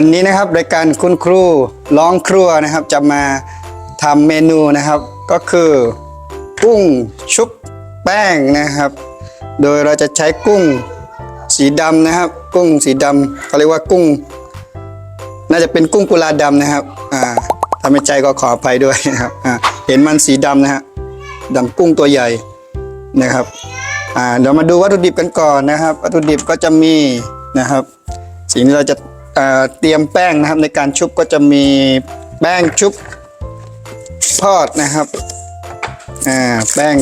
วันนี้นะครับรายการคุณครูร้องครัวนะครับ จะมาทำเมนูนะครับ ก็คือกุ้งชุบแป้งนะครับ โดยเราจะใช้กุ้งสีดำนะครับ กุ้งสีดำเขาเรียกว่ากุ้ง น่าจะเป็นกุ้งกุลาดำนะครับอ่าถ้าไม่ใจก็ขออภัยด้วยนะครับอ่าเห็นมันสีดำนะฮะดำกุ้งตัวใหญ่นะครับอ่าเดี๋ยวมาดูวัตถุดิบกันก่อนนะครับ วัตถุดิบก็จะมีนะครับ สิ่งที่เราจะ เตรียมแป้งนะครับในการชุบก็จะมีแป้งชุบทอดนะครับแป้ง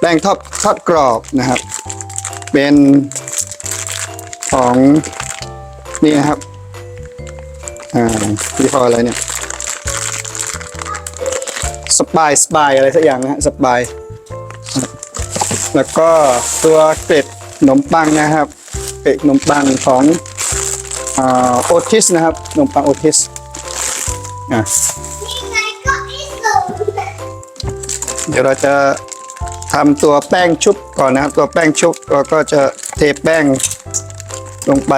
แป้งทอดทอดกรอบนะครับ เป็นของนี่นะครับอ่ายี่ห้ออะไรเนี่ยสปายสปายอะไรสักอย่างนะฮะสปายแล้วก็ตัวเกล็ดขนมปังนะครับเกล็ดขนมปังของ โอทิสนะครับขนมปังโอทิสอะเดี๋ยวเราจะทำตัวแป้งชุบก่อนนะครับตัวแป้งชุบเราก็จะเทแป้งลงไป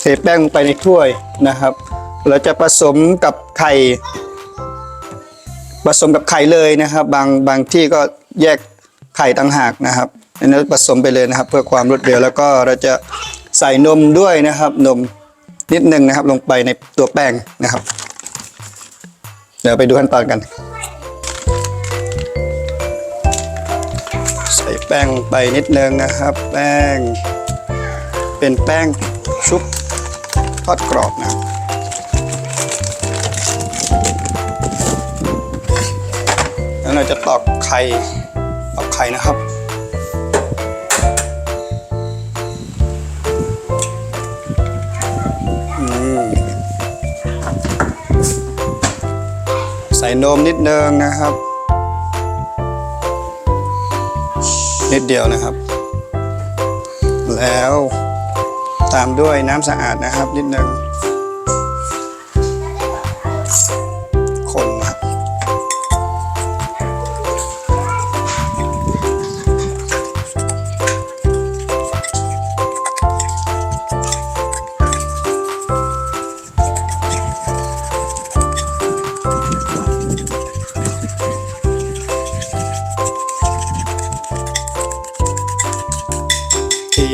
เทแป้งลงไปในถ้วยนะครับ เราจะผสมกับไข่ผสมกับไข่เลยนะครับ บางบางที่ก็แยก ไข่ต่างหากนะครับอันนั้นผสมไปเลยนะครับ เพื่อความรวดเร็วแล้วก็เราจะใส่นมด้วยนะครับ นมนิดนึงนะครับ ลงไปในตัวแป้งนะครับ เดี๋ยวไปดูขั้นตอนกัน ใส่แป้งไปนิดนึงนะครับ แป้ง เป็นแป้งชุบทอดกรอบนะครับแล้วเราจะตอกไข่ ข่นะครับ ใส่นมนิดนึงนะครับ นิดเดียวนะครับ แล้วตามด้วยน้ำสะอาดนะครับนิดนึง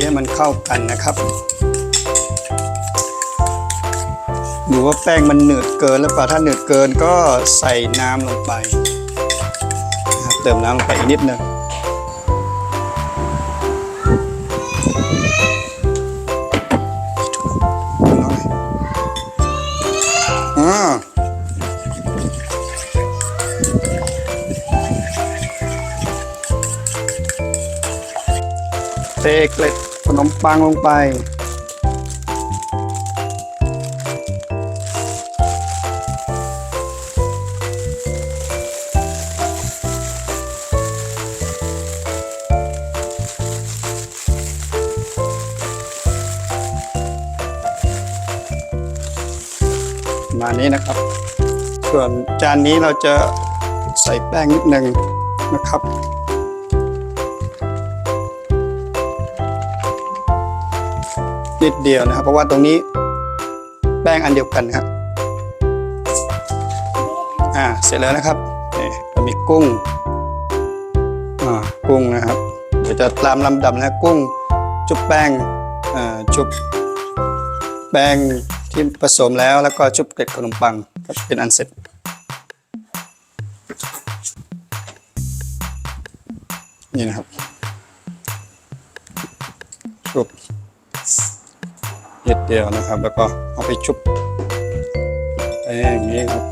ให้มันเข้ากันนะครับดูว่าแป้งมันหนืดเกินหรือเปล่าถ้าหนืดเกินก็ใส่น้ำลงไปเติมน้ำลงไปอีกนิดนึงเทเกล็ด นมปังลงไป มานี้นะครับ ส่วนจานนี้เราจะใส่แป้งนิดหนึ่งนะครับ นิดเดียวนะครับ เพราะว่าตรงนี้แป้งอันเดียวกันครับอ่าเสร็จแล้วนะครับนี่เรามีกุ้งอ่ากุ้งนะครับ เดี๋ยวจะตามลำดับนะกุ้งชุบแป้งอ่าชุบแป้งที่ผสมแล้วแล้วก็ชุบเกล็ดขนมปังก็เป็นอันเสร็จนี่นะครับชุบ นิดเดียวนะครับ แล้วก็เอาไปชุบแป้งนี้ครับ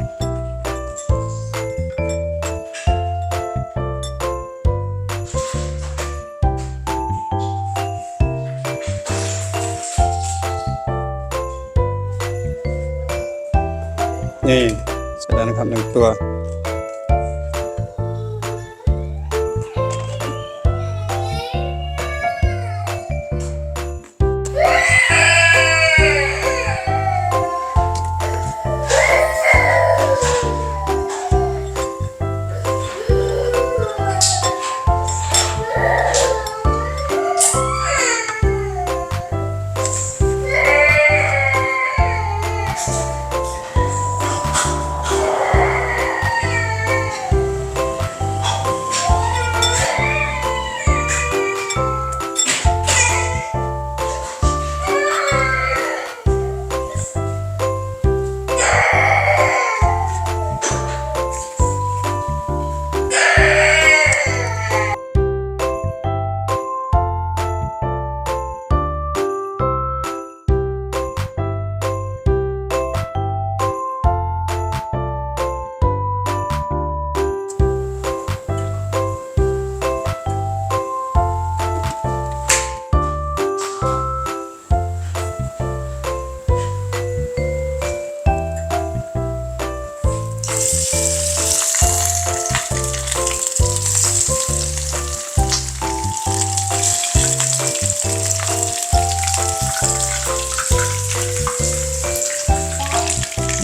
นี่เสร็จแล้วนะครับหนึ่งตัว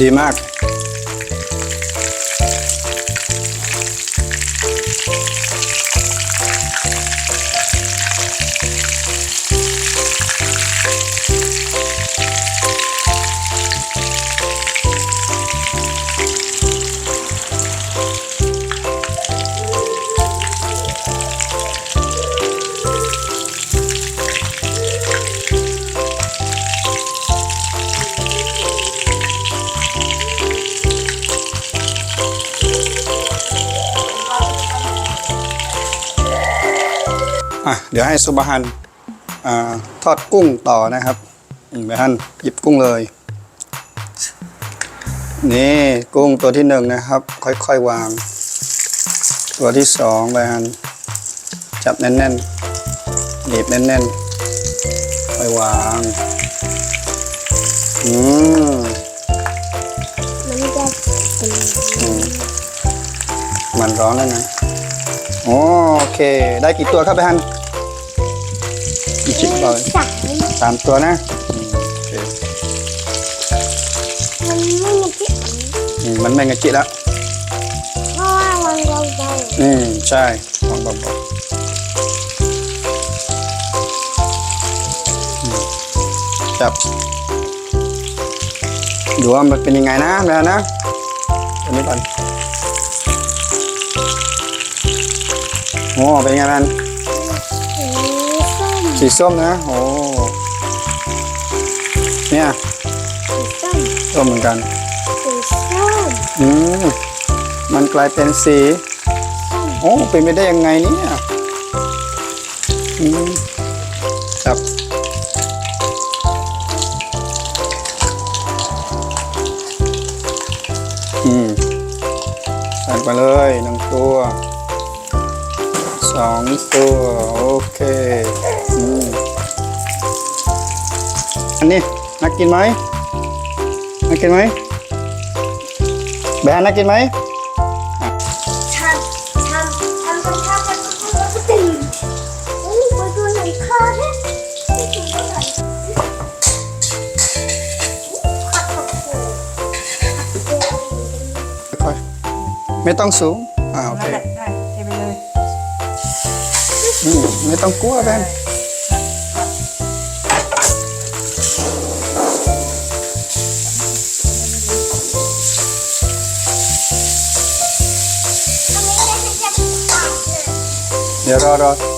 ดีมาก เดี๋ยวให้สุบฮันอทอดกุ้งต่อนะครับไปฮันหยิบกุ้งเลย นี่กุ้งตัวที่หนึ่งนะครับ ค่อยๆวาง ตัวที่สองไปฮันจับแน่นๆหนีบแน่นๆค่อยวางอืมมันร้อนแล้วนะโอเค ได้กี่ตัวครับไปฮัน เปล่าสามสามตัวนะอืมโอเคมันไม่มีที่อืมมันไม่งะจิแล้วเพราะว่ามันเบาอืมใช่ลองเบาๆอืมจับดูว่ามันเป็นยังไงนะแม่นะตัวนี้ก่อนโอ้เป็นยังไงมันๆ สีส้มสีส้มนะ โอ้ เนี่ยสีส้มส้มเหมือนกัน สีส้มอืม มันกลายเป็นสี โอ้ เป็นไปได้ยังไงเนี่ยอืมครับอืมใส่ไปเลยหนึ่งตัวสองตัว โอเค อันนี้น่ากินไหมน่ากินไหมแบนน่ากินไหมทำทำทำทำทำก็ตื่นอุ้ยตัวใหญ่คาเนี่ยตัวใไม่ต้องสูง อ่าโอเคไม่ต้องกลัวแบน Yeah, right, right.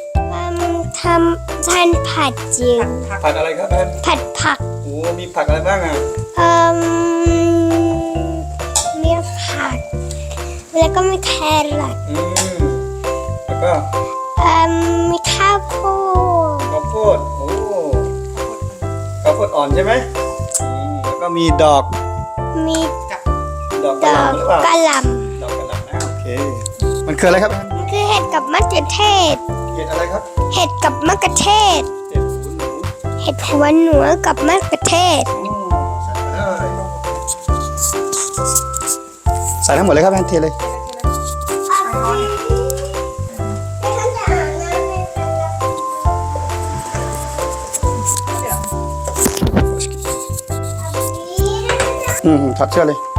ำทานผัดจิ๋วผัดอะไรครับแบนผัดผักโอ้มีผักอะไรบ้างอะเอ่มมีผัก แล้วก็มีแครอทอืมแล้วก็เอ่มมีข้าวโพดข้าวโพดโอ้ข้าวโพดอ่อนใช่ไหมอืมแล้วก็มีดอกมีดอกกดระหอกล่ำหรือเปล่ากระหล่ดอกกระหล่ำนะโอเคมันคืออะไรครับ กับมะเขือเทศ เห็ดอะไรครับเห็ดกับมะเขือเทศ เห็ดหูหนูเห็ดหัวหนูกับมะเขือเทศโอ้ใส่ไปเลยใส่ทั้งหมดเลยครับแบนเทเลยอืมถอดเสื้อเลย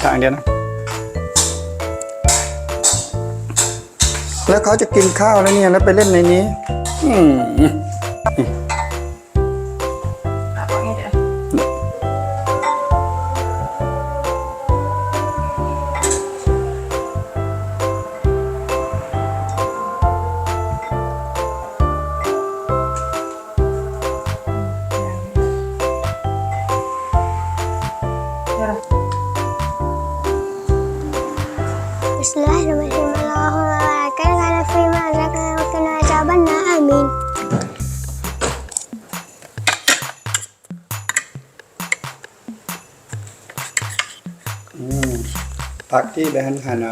อย่างเดียวนะ แล้วเขาจะกินข้าวแล้วเนี่ยแล้วไปเล่นในนี้ อืม ผักที่แบนหั่น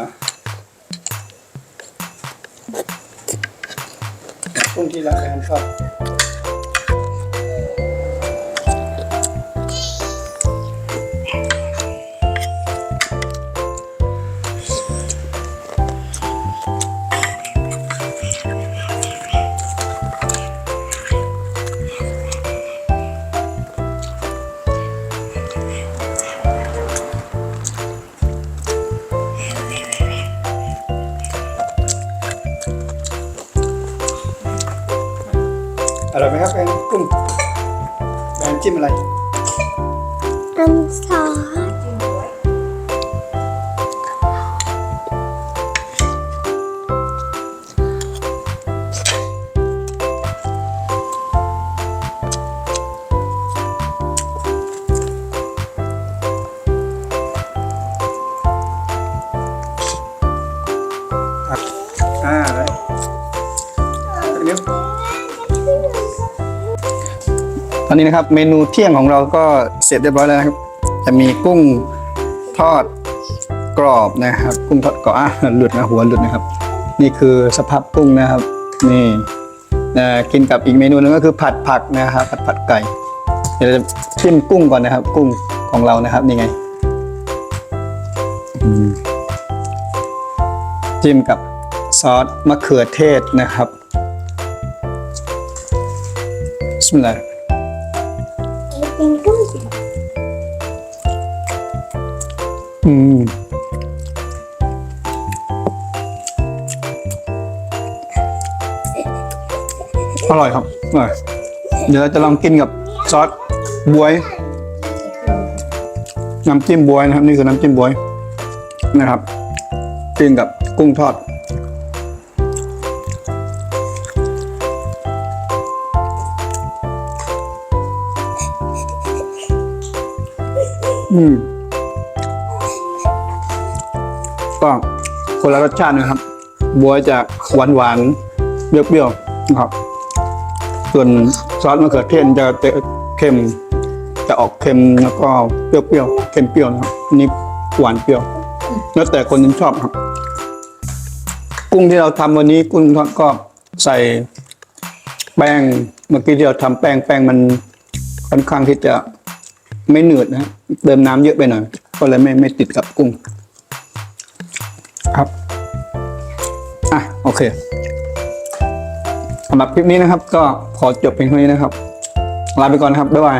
อร่อยไหมครับแกงกุ้งแบนจิ้มอะไรน้ำซอส ตอนนี้นะครับเมนูเที่ยงของเราก็เสร็จเรียบร้อยแล้วนะครับ จะมีกุ้งทอดกรอบนะครับ กุ้งทอดกรอบอะหลุดนะหัวหลุดนะครับ นี่คือสภาพกุ้งนะครับ นี่นะกินกับอีกเมนูหนึงก็คือผัดผักนะครับผัดผัดไก่เดี๋ยวเราจะชิมกุ้งก่อนนะครับ กุ้งของเรานะครับนี่ไงจิ้มกับซอสมะเขือเทศนะครับสมิ อืมอร่อยครับอร่อยเดี๋ยวเราจะลองกินกับซอสบวย น้ำจิ้มบวยนะครับ นี่คือน้ำจิ้มบวยนะครับกินกับกุ้งทอด อืมก็คนละรสชาตินะครับ บัวจะหวานหวานเปรี้ยวๆนะครับ ส่วนซอสมะเขือเทศจะเค็ม จะออกเค็มแล้วก็เปรี้ยวๆเค็มเปรี้ยวนะครับนี่หวานเปรี้ยว แล้วแต่คนชอบครับ กุ้งที่เราทำวันนี้กุ้งทอดก็ใส่แป้งเมื่อกี้ที่เราทำแป้งแป้งมันค่อนข้างที่จะ ไม่หนืดนะเติมน้ำเยอะไปหน่อยก็เลยไม่ไม่ติดกับกุ้ง ครับอะโอเคสำหรับคลิปนี้นะครับ ก็ขอจบเพียงเท่านี้นะครับ ลาไปก่อนครับบ๊ายบาย